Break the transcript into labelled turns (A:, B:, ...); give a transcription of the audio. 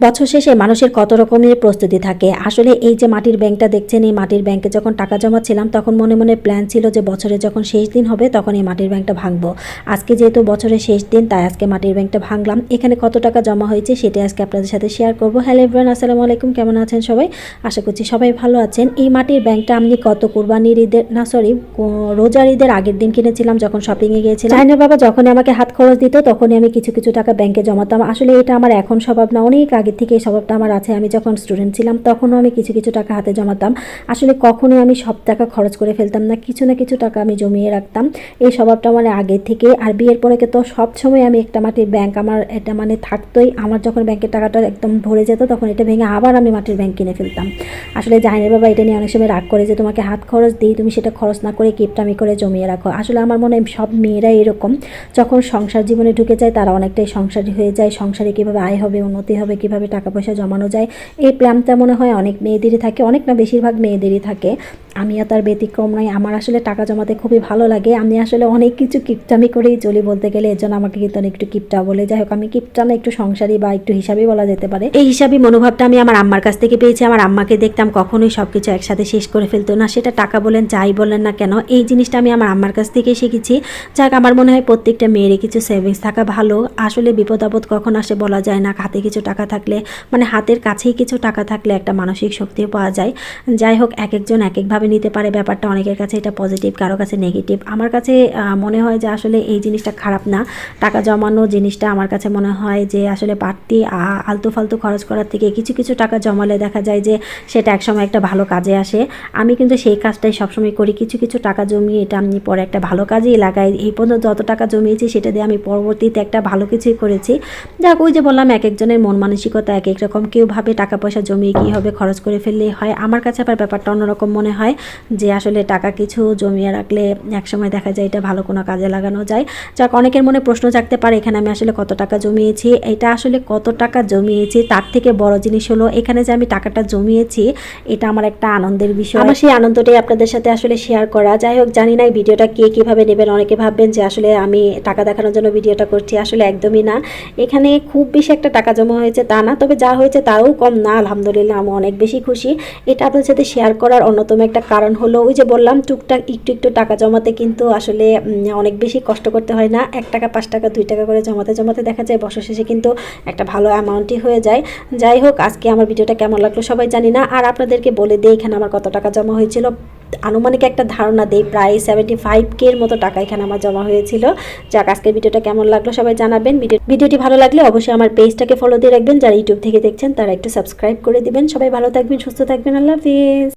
A: বছর শেষে মানুষের কত রকমের প্রস্তুতি থাকে। আসলে এই যে মাটির ব্যাংকটা দেখছেন, এই মাটির ব্যাংকে যখন টাকা জমাচ্ছিলাম, তখন মনে মনে প্ল্যান ছিল যে বছরে যখন শেষ দিন হবে, তখন এই মাটির ব্যাংকটা ভাঙবো। আজকে যেহেতু বছরের শেষ দিন, তাই আজকে মাটির ব্যাংকটা ভাঙলাম। এখানে কত টাকা জমা হয়েছে সেটা আজকে আপনাদের সাথে শেয়ার করব। হ্যালো এভরিওয়ান আসসালামু আলাইকুম, কেমন আছেন সবাই? আশা করছি সবাই ভালো আছেন। এই মাটির ব্যাংকটা আমি কত কুরবানির ঈদের, না সরি রোজার ঈদের আগের দিন কিনেছিলাম, যখন শপিংয়ে গিয়েছিলাম। চাইনার বাবা যখনই আমাকে হাত খরচ দিত, তখনই আমি কিছু কিছু টাকা ব্যাংকে জমাতাম। আসলে এটা আমার এখন স্বভাব না। অনেক আগে থেকে স্বভাবটা আমার আছে। আমি যখন স্টুডেন্ট ছিলাম, তখনও আমি কিছু কিছু টাকা হাতে জমাতাম। আসলে কখনোই আমি সব টাকা খরচ করে ফেলতাম না। কিছু না কিছু টাকা আমি জমিয়ে রাখতাম। এই স্বভাবটা আমার আগে থেকে আর বিয়ের পরে তো সব সময় আমি একটা মাটির ব্যাংক আমার এটা মানে থাকতোই। আমার যখন ব্যাংকের টাকাটা একদম ভরে যেত, তখন এটা ভেঙে আবার আমি মাটির ব্যাংক কিনে ফেলতাম। আসলে জাহিনের বাবা এটা নিয়ে অনেক সময় রাগ করে যে, তোমাকে হাত খরচ দিই, তুমি সেটা খরচ না করে কিপটামি করে জমিয়ে রাখো। আসলে আমার মনে হয় সব মেয়েরা এরকম। যখন সংসার জীবনে ঢুকে যায়, তারা অনেকটাই সংসারী হয়ে যায়। সংসারে কীভাবে আয় হবে, উন্নতি হবে, কীভাবে টাকা পয়সা জমানো যায়, এই প্ল্যানটা মনে হয় অনেক মেয়েদেরই থাকে, অনেক না বেশিরভাগ মেয়েদেরই থাকে। আমি আর তার ব্যতিক্রম নয় আমার আসলে টাকা জমাতে খুবই ভালো লাগে। আমি আসলে অনেক কিছু কিপটামি করেই চলি বলতে গেলে। এর জন্য আমাকে কিন্তু একটু কিপটা বলে। যাই হোক, আমি কিপটা না, একটু সংসারী বা একটু হিসাবেই বলা যেতে পারে। এই হিসাবে মনোভাবটা আমি আমার আম্মার কাছ থেকে পেয়েছি। আমার আম্মাকে দেখতাম কখনোই সব কিছু একসাথে শেষ করে ফেলতো না। সেটা টাকা বলেন, যাই বলেন না কেন, এই জিনিসটা আমি আমার আম্মার কাছ থেকে শিখেছি। যাক, আমার মনে হয় প্রত্যেকটা মেয়েরই কিছু সেভিংস থাকা ভালো। আসলে বিপদ আপদ কখন আসে বলা যায় না। হাতে কিছু টাকা থাকলে মানে হাতের কাছেই কিছু টাকা থাকলে একটা মানসিক শক্তিও পাওয়া যায়। যাই হোক, এক একজন এক একভাবে নিতে পারে ব্যাপারটা অনেকের কাছে এটা পজিটিভ কারও কাছে নেগেটিভ আমার কাছে মনে হয় যে আসলে এই জিনিসটা খারাপ না। টাকা জমানো জিনিসটা আমার কাছে মনে হয় যে আসলে বাড়তি আলতু ফালতু খরচ করার থেকে কিছু কিছু টাকা জমালে দেখা যায় যে সেটা একসময় একটা ভালো কাজে আসে। আমি কিন্তু সেই কাজটাই সবসময় করি। কিছু কিছু টাকা জমিয়ে এটা আমি পরে একটা ভালো কাজেই লাগাই। এই পর্যন্ত যত টাকা জমিয়েছি সেটা দিয়ে আমি পরবর্তীতে একটা ভালো কিছুই করেছি। যাক, ওই যে বললাম এক একজনের মন মানসিকতা এক এক রকম। কেউ ভাবে টাকা পয়সা জমিয়ে কী হবে, খরচ করে ফেললেই হয়। আমার কাছে আবার ব্যাপারটা অন্যরকম মনে হয়। যে আসলে টাকা কিছু জমিয়ে রাখলে একসময় দেখা যায় এটা ভালো কোনো কাজে লাগানো যায়। যাক, অনেকের মনে প্রশ্ন জাগতে পারে, এখানে আমি আসলে কত টাকা জমিয়েছি? এটা আসলে কত টাকা জমিয়েছি? তার থেকে বড় জিনিস হলো, এখানে যে আমি টাকাটা জমিয়েছি, এটা আমার একটা আনন্দের বিষয়। আমার সেই আনন্দটাই আপনাদের সাথে আসলে শেয়ার করা। যাই হোক, জানি না ভিডিওটা কে কীভাবে নেবেন, অনেকে ভাববেন যে আসলে আমি টাকা দেখানোর জন্য ভিডিওটা করছি, আসলে একদমই না। এখানে খুব বেশি একটা টাকা জমা হয়েছে তা না, তবে যা হয়েছে তাও কম না, আলহামদুলিল্লাহ, আমি অনেক বেশি খুশি। এটা আপনাদের সাথে শেয়ার করার অন্যতম একটা কারণ হলো ওই যে বললাম, টুকটাক একটু একটু টাকা জমাতে কিন্তু আসলে অনেক বেশি কষ্ট করতে হয় না। এক টাকা, পাঁচ টাকা, দুই টাকা করে জমাতে জমাতে দেখা যায় বছর শেষে কিন্তু একটা ভালো অ্যামাউন্টই হয়ে যায়। যাই হোক, আজকে আমার ভিডিওটা কেমন লাগল সবাই জানি না। আর আপনাদেরকে বলে দিই, এখানে আমার কত টাকা জমা হয়েছিল। আনুমানিক একটা ধারণা দেই, প্রায় সেভেন্টি ফাইভ কের মতো টাকা এখানে আমার জমা হয়েছিল। যাক, আজকের ভিডিওটা কেমন লাগল সবাই জানাবেন। ভিডিও, ভিডিওটি ভালো লাগলে অবশ্যই আমার পেজটাকে ফলো দিয়ে রাখবেন। যারা ইউটিউব থেকে দেখছেন, তারা একটু সাবস্ক্রাইব করে দিবেন। সবাই ভালো থাকবেন, সুস্থ থাকবেন। আল্লাহ হাফিজ।